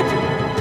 போச்சு.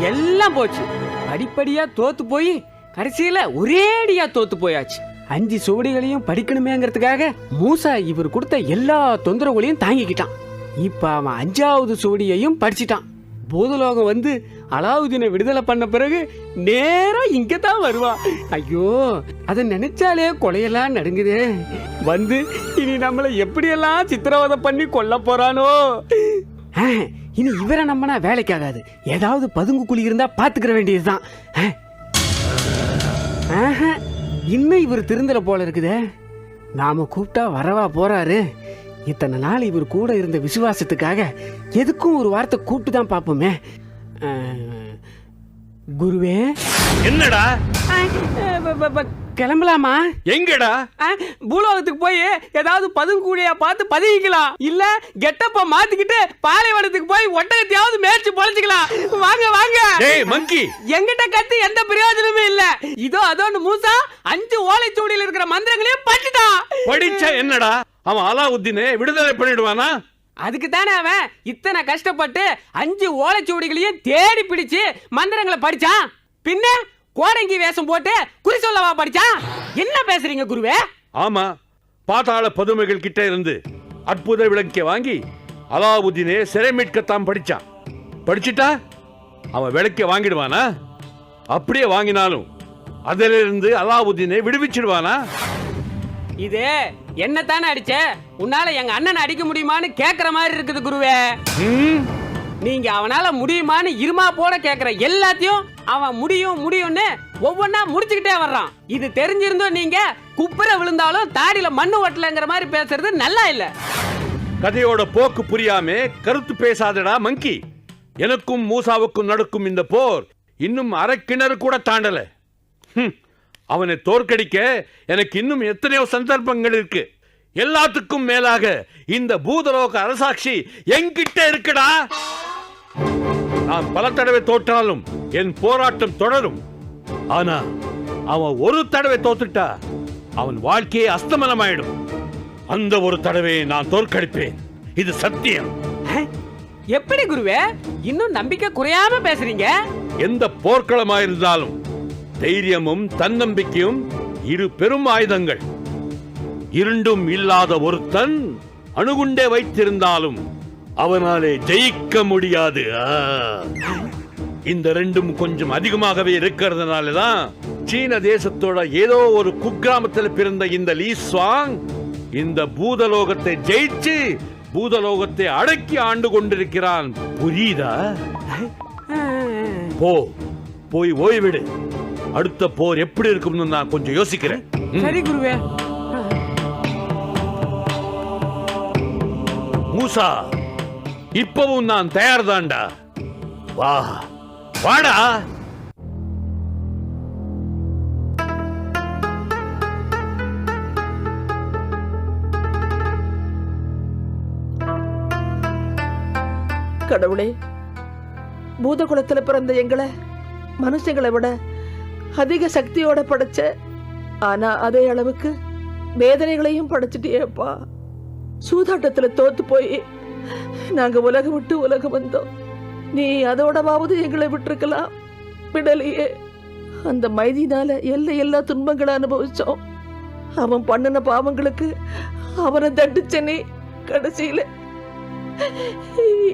எல்லாம் போச்சு. படிப்படியா தோத்து போய் கடைசியில ஒரேடியா தோத்து போயாச்சு. அஞ்சு சுவடிகளையும் படிக்கணுமேங்கிறதுக்காக மூசா இவர் கொடுத்த எல்லா தொந்தரவுகளையும் தாங்கிக்கிட்டான். இப்ப அவன் அஞ்சாவது சுவடியையும் படிச்சிட்டான். பூதலோகம் வந்து அலாவுதீனை விடுதலை பண்ண பிறகு நேரா இங்க தான் வருவான் ஐயோ அதை நினைச்சாலே கொலையெல்லாம் நடுங்குதே. வந்து இனி நம்மளை எப்படியெல்லாம் சித்திரவதை பண்ணி கொல்ல போறானோ? ஆ, இனி இவரை நம்பினா வேலைக்காகாது ஏதாவது பதுங்கு குழி இருந்தா பாத்துக்கிற வேண்டியதுதான். ஆ. ஆஹா, இன்னும் இவர் திருந்தல போல இருக்குதே. நாம கூப்பிட்டா வரவா போறாரு. இத்தனை நாள் இவர் கூட இருந்த விசுவாசத்துக்காக எதுக்கும் ஒரு வார்த்தை கூப்பிட்டு தான் பார்ப்போமே குருவே. என்னடா? கிளம்பலாமா? எங்கடா? பூலோகத்துக்கு போய் ஏதாவது பதுங்கூடியா பார்த்து பதுங்கிக்கலாம். இல்ல கெட்டப்ப மாத்திக்கிட்டு பாலைவனத்துக்கு போய் ஒட்டகத்தையாவது மேய்ச்சி பொழைச்சிக்கலாம். வாங்க வாங்க. மங்கி. எங்கிட்ட கத்து எந்த பிரயோஜனமும் இல்ல. இதோ அதோன்னு மூசா அஞ்சு ஓலைச்சுவடியில் இருக்கிற மந்திரங்களையும் படிச்சுட்டான் படிச்சா என்னடா? அவன் அலாவுத்தீனை விடுதலை பண்ணிடுவானா? அதுக்கு தானே அவன் இத்தனை கஷ்டப்பட்டு அஞ்சு ஓலைச்சுவடிகளையும் தேடி பிடிச்சு மந்திரங்களை படிச்சான். பின்ன கோடங்கி வேஷம் போட்டு குறி சொல்லவா படிச்சான் என்ன பேசுறீங்க குருவே? ஆமா பாதாள பதுமைகள் கிட்ட இருந்து அற்புத விளக்கை வாங்கி அலாவுதீனை சிறை மீட்கத்தான் படிச்சான். படிச்சிட்டா? அவன் விளக்கை வாங்கிடுவானா? அப்படியே வாங்கினாலும் அதிலிருந்து அலாவுதீனை விடுவிச்சிடுவானா? இது என்ன தானே அடிச்ச? உன்னால எங்க அண்ணனை அடிக்க முடியுமான்னு கேக்குற மாதிரி இருக்குது குருவே. ம், நீங்க அவனால முடியுமான்னு இருமா போட கேக்குற எல்லாத்தையும் அவன் முடியும் முடியும்னு ஒவ்வொன்னா முடிச்சுக்கிட்டே வர்றான். இது தெரிஞ்சிருந்தோம் நீங்க குப்புற விழுந்தாலும் தாடியில மண்ணு ஒட்டலங்கிற மாதிரி பேசுறது நல்லா இல்ல. கதையோட போக்கு புரியாம கருத்து பேசாதடா மங்கி. எனக்கும் மூசாவுக்கும் நடக்கும் இந்த போர் இன்னும் அரைக்கிணறு கிணறு கூட தாண்டல. அவனை தோற்கடிக்க எனக்கு இன்னும் எத்தனையோ சந்தர்ப்பங்கள் இருக்கு. எல்லாத்துக்கும் மேலாக இந்த பூதலோக அரசாட்சி எங்கிட்ட இருக்குடா. நான் பல தடவை தோற்றாலும் என் போராட்டம் தொடரும். ஆனா அவன் ஒரு தடவை தோத்துட்டா அவன் வாழ்க்கையே அஸ்தமனமாயிடும். அந்த ஒரு தடவையை நான் தோற்கடிப்பேன். இது சத்தியம். எப்படி குருவே? இன்னும் நம்பிக்கை குறையாம பேசுறீங்க? எந்த போர்க்களமாயிருந்தாலும் தைரியமும் தன்னம்பிக்கையும் இரு பெரும் ஆயுதங்கள். இருண்டும் இல்லாத ஒருத்தன் அணுகுண்டே வைத்திருந்தாலும் அவனாலே ஜெயிக்க முடியாது. இந்த ரெண்டும் கொஞ்சம் அதிகமாகவே இருக்கிறதுனால தான் சீன தேசத்தோட ஏதோ ஒரு குக்கிராமத்தில் பிறந்த இந்த லீ ஸ்வாங் இந்த பூதலோகத்தை ஜெயிச்சு பூதலோகத்தை அடக்கி ஆண்டு கொண்டிருக்கிறான். புரியுதா? போ போய் ஓய்விடு. அடுத்த போர் எப்படி இருக்கும்னு நான் கொஞ்சம் யோசிக்கிறேன். சரி குருவே. மூசா இப்பவும் நான் தயார்தான்டா. வா வாடா. கடவுளே பூதகுலத்துல பிறந்த எங்களை மனுஷங்களை விட அதிக சக்தியோட படைச்ச ஆனா அதே அளவுக்கு வேதனைகளையும் படைச்சிட்டியேப்பா. சூதாட்டத்துல தோத்து போய் நாங்க உலகம் விட்டு உலகம் வந்தோம். நீ அதோடவாவது எங்களை விட்டுருக்கலாம். விடலையே. அந்த மைதினால எல்லை எல்லா துன்பங்களை அனுபவிச்சோம். அவன் பண்ணின பாவங்களுக்கு அவனை தண்டிச்சனே கடைசியில.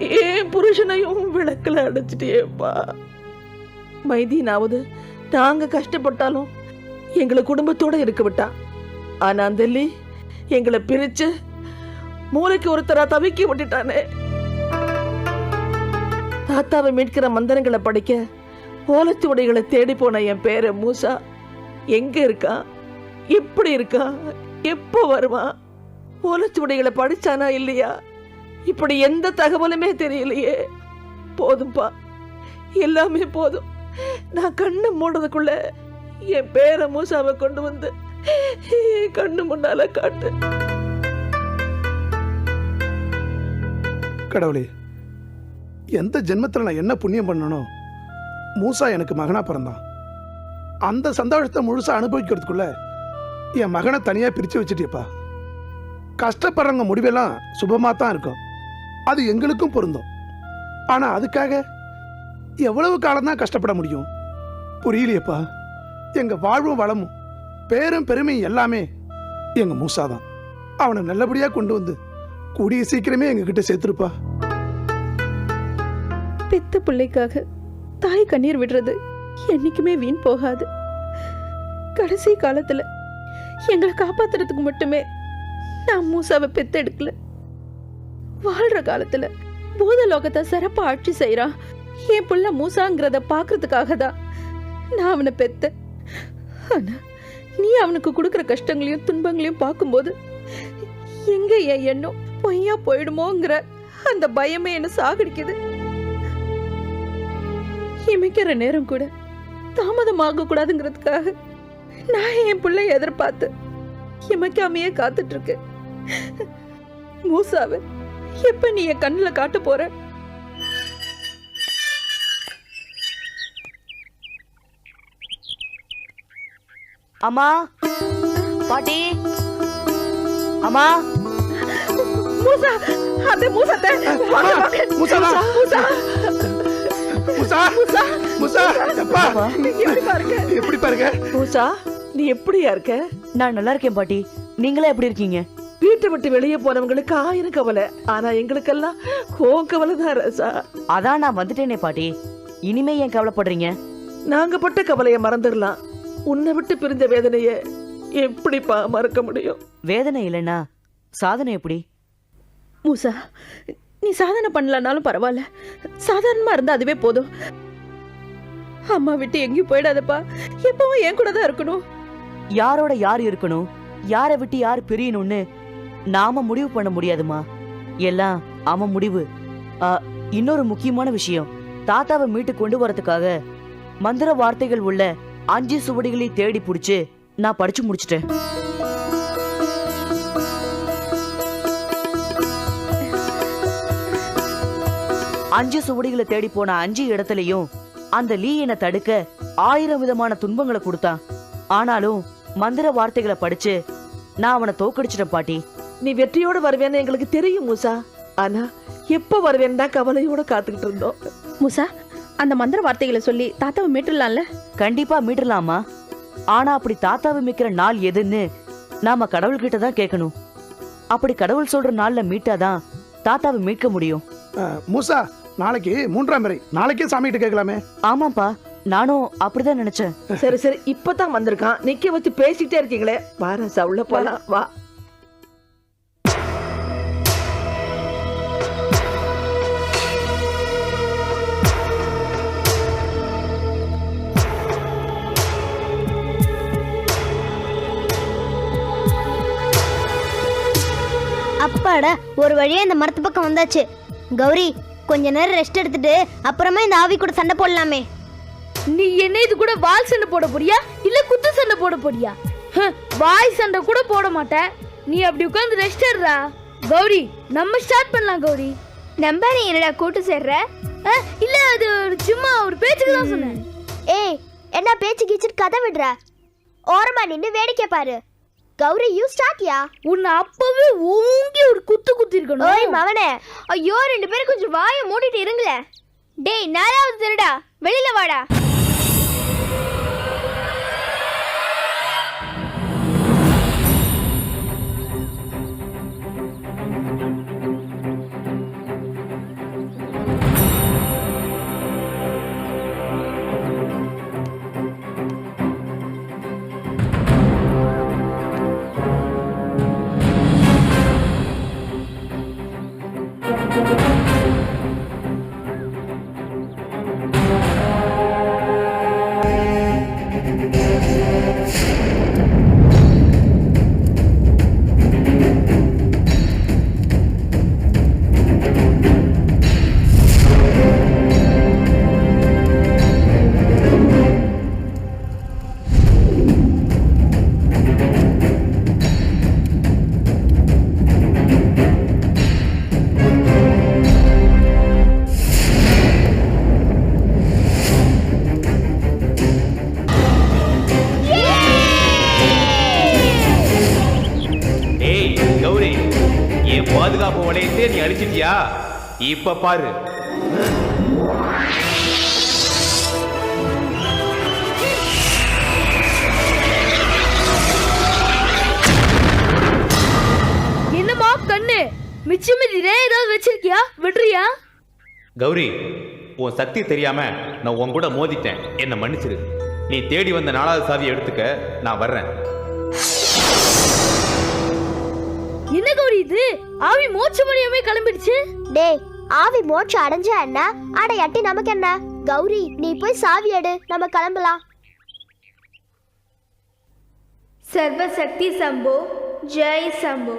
ஏன் புருஷனையும் விளக்கில் அடைச்சிட்டேப்பா மைதீனாவது நாங்க கஷ்டப்பட்டாலும் எங்களை குடும்பத்தோட இருக்க விட்டா. ஆனா அந்த எங்களை பிரிச்சு மூளைக்கு ஒருத்தரா தவிக்கி விட்டுட்டானே. தாத்தாவை மீட்கிற மந்திரங்களை படிக்க ஓலச்சுவடைகளை தேடி போன என் பேர மூசா. எங்க இருக்கா? எப்படி இருக்கா? எப்போ வருவான் உடைகளை படிச்சானா இல்லையா? இப்படி எந்த தகவலுமே தெரியலையே. போதும்பா. எல்லாமே போதும். நான் கண்ணு மூடுறதுக்குள்ள என் பேர மூசாவை கொண்டு வந்து கண்ணு முன்னால காட்டு. கடவுளே எந்த ஜென்மத்தில் நான் என்ன புண்ணியம் பண்ணனோ மூசா எனக்கு மகனாக பிறந்தான். அந்த சந்தோஷத்தை முழுசாக அனுபவிக்கிறதுக்குள்ள என் மகனை தனியாக பிரித்து வச்சுட்டியப்பா. கஷ்டப்படுறவங்க முடிவெல்லாம் சுபமாக தான் இருக்கும். அது எங்களுக்கும் பொருந்தும். ஆனால் அதுக்காக எவ்வளவு காலம்தான் கஷ்டப்பட முடியும்? புரியலையேப்பா. எங்கள் வாழ்வும் வளமும் பேரும் பெருமையும் எல்லாமே எங்கள் மூசா தான் அவனை நல்லபடியாக கொண்டு வந்து கூடிய சீக்கிரமே எங்ககிட்ட சேர்த்துருப்பா. பெத்த பிள்ளைக்காக தாய் கண்ணீர் விடுறது என்னைக்குமே வீண் போகாது. கடைசி காலத்துல எங்களை காப்பாத்துறதுக்கு மட்டுமே நான் மூசாவை பெத்தெடுக்கல. வாழ்ற காலத்துல பூத லோகத்தை சிறப்பா ஆட்சி செய்யறான் என் புள்ள மூசாங்கிறத பாக்குறதுக்காக தான் நான் அவனை பெத்த ஆனா நீ அவனுக்கு கொடுக்குற கஷ்டங்களையும் துன்பங்களையும் பார்க்கும்போது எங்க என் எண்ணம்? பொய்யா போயிடுமோங்கிற அந்த பயமே என்ன சாகடிக்குது? இமைக்கிற நேரம் கூட தாமதமாக கூடாதுங்கிறதுக்காக நான் என் பிள்ளை எதிர்பார்த்து இமைக்காமையே காத்துட்டு இருக்கு மூசாவை எப்ப நீ என் கண்ணுல காட்ட போற? அம்மா பாட்டி. அம்மா. மூசா அத்தை மூசாத்தை வாங்க, வாங்க. மூசாவா? மூசா முசா முசா எப்பா? எப்படி பாருங்க எப்படி பாருங்க மூசா நீ எப்படியா இருக்க? நான் நல்லா இருக்கேன் பாட்டி. நீங்களே எப்படி இருக்கீங்க? வீட்டை விட்டு வெளியே போனவங்களுக்கு ஆயிரம் கவலை. ஆனா எங்களுக்கெல்லாம் ஓ கவலை தான் ரசா. அதான் நான் வந்துட்டேனே பாட்டி. இனிமே ஏன் கவலைப்படுறீங்க? நாங்க பட்ட கவலையை மறந்துடலாம். உன்னை விட்டு பிரிஞ்ச வேதனைய எப்படிப்பா மறக்க முடியும்? வேதனை இல்லைன்னா சாதனை எப்படி? மூசா நீ சாதனை பண்ணலனாலும் பரவாயில்ல. சாதாரணமா இருந்தா அதுவே போதும். அம்மா விட்டு எங்கேயும் போயிடாதப்பா. எப்பவும் என் கூட தான் இருக்கணும். யாரோட யார் இருக்கணும்? யாரை விட்டு யார் பிரியணும்னு நாம முடிவு பண்ண முடியாதுமா? எல்லாம் அவன் முடிவு. இன்னொரு முக்கியமான விஷயம். தாத்தாவை மீட்டு கொண்டு வரதுக்காக மந்திர வார்த்தைகள் உள்ள அஞ்சு சுவடிகளை தேடி புடிச்சு நான் படிச்சு முடிச்சிட்டேன். அஞ்சு சுவடிகளை தேடி போன அஞ்சு இடத்துலயும் அந்த லீ என்னை தடுக்க ஆயிரம் விதமான துன்பங்களை கொடுத்தான். ஆனாலும் மந்திர வார்த்தைகளை படிச்சு நான் அவனை தோக்கடிச்சிட்டேன் பாட்டி. நீ வெற்றியோட வருவேன்னு எங்களுக்கு தெரியும் மூசா. ஆனா எப்ப வருவேன்னு தான் கவலையோட காத்துக்கிட்டு இருந்தோம். மூசா அந்த மந்திர வார்த்தைகளை சொல்லி தாத்தாவை மீட்டுடலாம்ல கண்டிப்பா மீட்டலாமா ஆனா அப்படி தாத்தாவை மீக்கிற நாள் எதுன்னு நாம கடவுள்கிட்ட தான் கேட்கணும். அப்படி கடவுள் சொல்ற நாள்ல மீட்டாதான் தாத்தாவை மீட்க முடியும். மூசா நாளைக்கு மூன்றாம் முறை. நாளைக்கே சாமி கிட்ட கேட்கலாமே. ஆமாப்பா நானும் அப்படிதான் நினைச்சேன். சரி சரி இப்பதான் வந்திருக்கான். நிக்க வச்சு பேசிட்டே இருக்கீங்களே. வா ரசா உள்ள போலாம் வா. அப்பாடா ஒரு வழியா இந்த மரத்து பக்கம் வந்தாச்சு. கௌரி கொஞ்ச நேரம் ரெஸ்ட் எடுத்துட்டு அப்புறமா இந்த ஆவி கூட சண்டை போடலாமே. நீ என்ன இது கூட வால் சண்டை போட போறியா? இல்ல குத்து சண்டை போட போறியா? வாய் சண்டை கூட போட மாட்ட நீ அப்படி உட்கார்ந்து ரெஸ்ட் எடுறா. கௌரி நம்ம ஸ்டார்ட் பண்ணலாம் கௌரி. நம்ப நீ என்னடா கூட்டு சேர்ற? இல்ல அது ஒரு சும்மா ஒரு பேச்சுக்கு தான் சொன்னேன். ஏய் என்ன பேச்சு கீச்சுட்டு கதை விடுற? ஓரமா நின்னு வேடிக்கை பாரு. கௌரி யூ ஸ்டார்ட்யா உன்னை அப்பவே ஓங்கி ஒரு குத்து குத்தி ஓய் மவனே. ஐயோ ரெண்டு பேரும் கொஞ்சம் வாயை மூடிட்டு இருங்களே டேய் நாலாவது திருடா. வெளியில வாடா. இப்ப பாரு. என்னமா கண்ணு? மிச்சம் மீதிலே ஏதாவது வச்சிருக்கியா? விடுறியா? கௌரி உன் சக்தி தெரியாம நான் உன் கூட மோதிட்டேன். என்ன மன்னிச்சிரு. நீ தேடி வந்த நாலாவது சாவியை எடுத்துக்க நான் வர்றேன். என்ன கௌரி இது? ஆவி மோட்சம் வழியாவே கிளம்பிடுச்சு. டேய் ஆவி மோட்சம் அடைஞ்ச என்ன? அடையாட்டி நமக்கு என்ன கௌரி நீ போய் சாவி எடு. நம்ம கிளம்பலாம். சர்வசக்தி சம்போ ஜெய் சம்போ.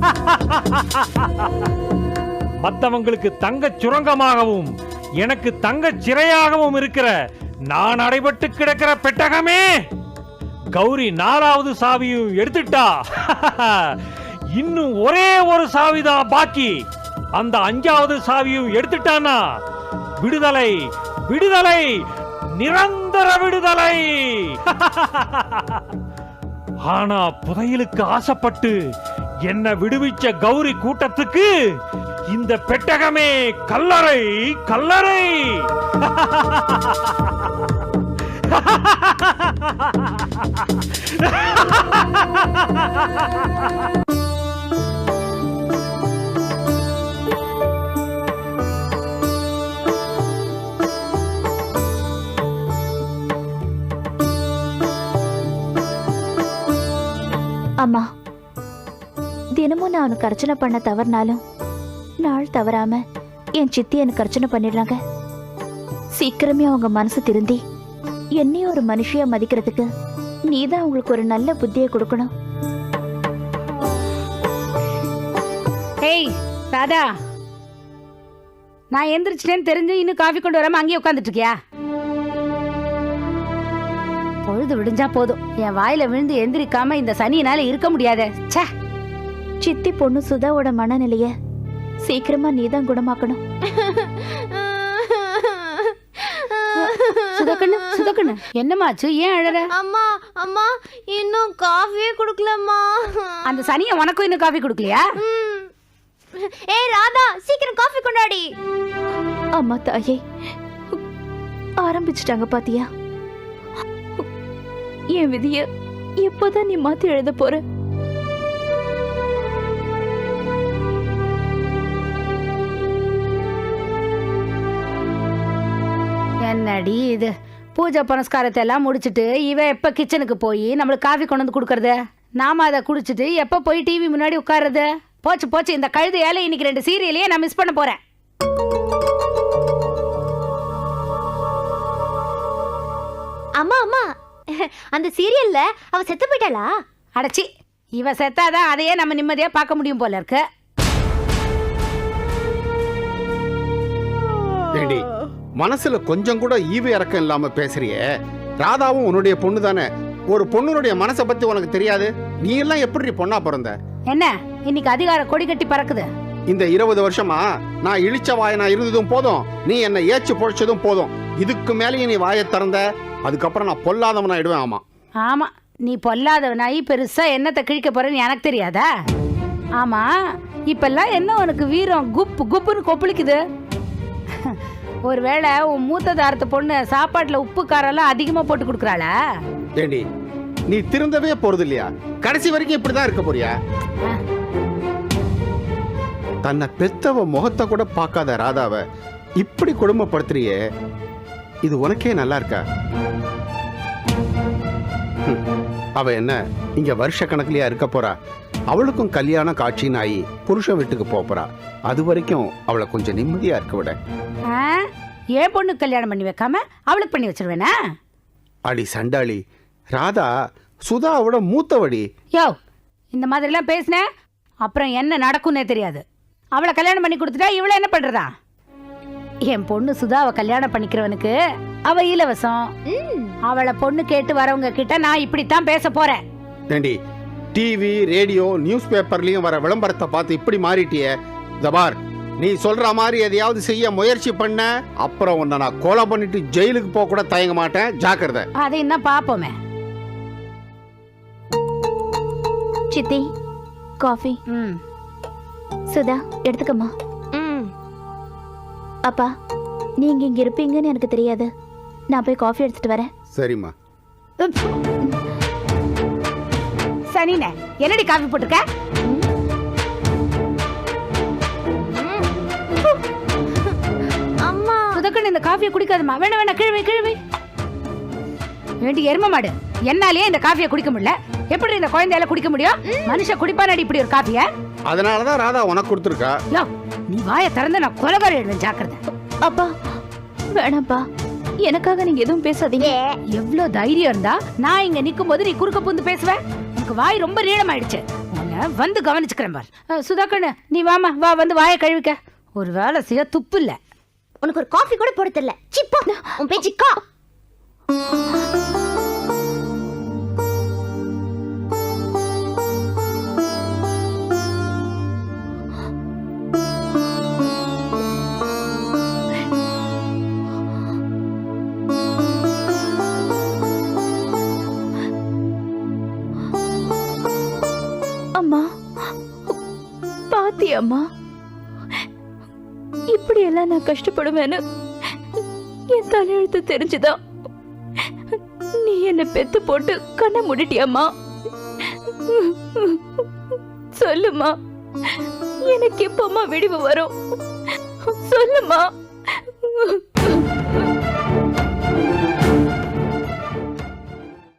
மத்தவங்களுக்கு தங்கச் சுரங்கமாகவும் எனக்கு தங்க சிறையாகவும் இருக்கிற நான் அடைபட்டு கிடக்கிற பெட்டகமே! கௌரி நாலாவது சாவியும் எடுத்துட்டா! இன்னும் ஒரே ஒரு சாவிதான் பாக்கி! அந்த அஞ்சாவது சாவியும் எடுத்துட்டானா விடுதலை விடுதலை நிரந்தர விடுதலை! ஆனா புதையலுக்கு ஆசைப்பட்டு என்ன விடுவிச்ச கௌரி கூட்டத்துக்கு இந்த பெட்டகமே கல்லறை கல்லறை. அம்மா தினமும் நான் உனக்கு அர்ச்சனை பண்ண தவறினாலும் நாள் தவறாம என் சித்தி எனக்கு அர்ச்சனை பண்ணிடுறாங்க. சீக்கிரமே அவங்க மனசு திருந்தி என்னையும் ஒரு மனுஷியா மதிக்கிறதுக்கு நீதான் அவங்களுக்கு ஒரு நல்ல புத்தியை கொடுக்கணும். ஏய் ராதா. நான் எந்திரிச்சிட்டேன்னு தெரிஞ்சு இன்னும் காஃபி கொண்டு வராம அங்கேயே உட்காந்துட்டு இருக்கியா பொழுது விடிஞ்சா போதும். என் வாயில விழுந்து எந்திரிக்காம இந்த சனியினால இருக்க முடியாத. ச்சே. சித்தி பொண்ணு சுதாவோட மனநிலைய சீக்கிரமா நீதான் குணமாக்கணும். சுதக்கண்ணு சுதக்கண்ணு என்னமாச்சு ஏன் அழற? அம்மா அம்மா இன்னும் காஃபியே குடுக்கலம்மா. அந்த சனியை உனக்கும் இன்னும் காஃபி கொடுக்கலையா? ஏய் ராதா சீக்கிரம் காஃபி கொண்டாடி. அம்மா தாயே ஆரம்பிச்சிட்டாங்க பாத்தியா? என் விதிய எப்போதான் நீ மாத்தி எழுத போற? என்னடி இது பூஜை புனஸ்காரத்தை எல்லாம் முடிச்சிட்டு இவ எப்ப கிச்சனுக்கு போய் நம்மளுக்கு காஃபி கொண்டு வந்து கொடுக்கறது? நாம அதை குடிச்சிட்டு எப்ப போய் டிவி முன்னாடி உட்காருறது? போச்சு போச்சு. இந்த கழுதையால இன்னைக்கு ரெண்டு சீரியலையே நான் மிஸ் பண்ண போறேன். அம்மா அம்மா. அந்த சீரியல்ல அவ செத்து போயிட்டாளா? அடச்சி. இவ செத்தாதான் அதையே நம்ம நிம்மதியா பார்க்க முடியும் போல இருக்கு. ஏண்டி மனசுல கொஞ்சம் கூட ஈவு இறக்கம் இல்லாம பேசுறியே. ராதாவும் உன்னுடைய பொண்ணு தானே. ஒரு பொண்ணுடைய மனசை பத்தி உனக்கு தெரியாது? நீ எல்லாம் எப்படி பொண்ணா பிறந்த? என்ன? இன்னைக்கு அதிகார கொடி கட்டி பறக்குது. இந்த இருபது வருஷமா நான் இழிச்ச வாயனா இருந்ததும் போதும். நீ என்னை ஏச்சு பொழைச்சதும் போதும். இதுக்கு மேலேயும் நீ வாயை திறந்த அதுக்கப்புறம் நான் பொல்லாதவன் ஆயிடுவேன் ஆமா. ஆமா நீ பொல்லாதவனாயி பெருசா என்னத்தை கிழிக்க போறேன்னு எனக்கு தெரியாதா? ஆமா இப்பெல்லாம் என்ன உனக்கு வீரம்? குப்பு குப்புன்னு கொப்பளிக்குது. ஒருவேளை உன் மூத்த தாரத்து பொண்ணு சாப்பாட்டுல உப்பு காரெல்லாம் அதிகமா போட்டு கொடுக்குறாளா? ஏண்டி நீ திருந்தவே போறது இல்லையா கடைசி வரைக்கும் இப்படிதான் இருக்க போறியா? தன்னை பெத்தவ முகத்தை கூட பார்க்காத ராதாவை இப்படி கொடுமைப்படுத்துறியே. இது உனக்கே நல்லா இருக்கா? அவ என்ன இங்க வருஷ கணக்குலயா இருக்க போறா? அவளுக்கும் கல்யாணம் காட்சின்னு ஆகி புருஷன் வீட்டுக்கு போறா. அது வரைக்கும் அவளை கொஞ்சம் நிம்மதியா இருக்க விட? என் பொண்ணு கல்யாணம் பண்ணி வைக்காம அவளுக்கு பண்ணி வச்சிருவேனா? அடி சண்டாளி ராதா சுதாவோட மூத்தவடி. யோ இந்த மாதிரிலாம் பேசின அப்புறம் என்ன நடக்கும்னே தெரியாது. அவளை கல்யாணம் பண்ணி கொடுத்துட்டா இவளை என்ன பண்றதா? என் பொண்ணு சுதாவை கல்யாணம் பண்ணிக்கிறவனுக்கு அவ இலவசம். அவளை பொண்ணு கேட்டு வரவங்க கிட்ட நான் இப்படித்தான் பேச போறேன். டிவி ரேடியோ நியூஸ் பேப்பர்லயும் வர விளம்பரத்தை பார்த்து இப்படி மாறிட்டியே. ஜபார் நீ சொல்ற மாதிரி எதையாவது செய்ய முயற்சி பண்ண அப்புறம் உன்னை நான் கொலை பண்ணிட்டு ஜெயிலுக்கு போக கூட தயங்க மாட்டேன். ஜாக்கிரதை. அதை என்ன பாப்போமே? சித்தி காஃபி. ம். சுதா எடுத்துக்கம்மா. அப்பா நீங்க இங்க இருப்பீங்கன்னு எனக்கு தெரியாது. நான் போய் காஃபி எடுத்துட்டு வரேன். சரிம்மா. சனினே என்னடி காஃபி போட்டிருக்க? சுதக்கன் இந்த காஃபியை குடிக்காதம்மா. வேணா வேணா கிழவை கிழவை வேண்டி எரும மாடு என்னாலேயே இந்த காஃபியை குடிக்க முடியல. எப்படி இந்த குழந்தையால குடிக்க முடியும்? மனுஷன் குடிப்பானடி இப்படி ஒரு காஃபிய அதனாலதான் ராதா உனக்கு கொடுத்துருக்கா. யோ நீ வாயை திறந்து நான் கொலகாரி எழுவேன் ஜாக்கிரதை. அப்பா வேணாம்ப்பா. எனக்காக நீங்க எதுவும் பேசாதீங்க. எவ்ளோ தைரியம் இருந்தா நான் இங்க நிக்கும் போது நீ குறுக்க புந்து பேசுவ? உனக்கு வாய் ரொம்ப நீளமாயிடுச்சு. உன்னை வந்து கவனிச்சுக்கிறேன் பார். சுதாக்கண்ணு நீ வாமா வா வந்து வாயை கழுவிக்க. ஒரு வேலை செய்ய துப்பு இல்ல. உனக்கு ஒரு காஃபி கூட போட தெரியல. சிப்பா உன் பேச்சுக்கா அம்மா அம்மா இப்படி எல்லாம் நான் கஷ்டப்படுவேன்னு என் தலையெழுத்து தெரிஞ்சுதான் நீ என்ன பெத்து போட்டு கண்ணை மூடிட்டியம்மா? சொல்லுமா எனக்கு எப்பமா விடிவு வரும்? சொல்லுமா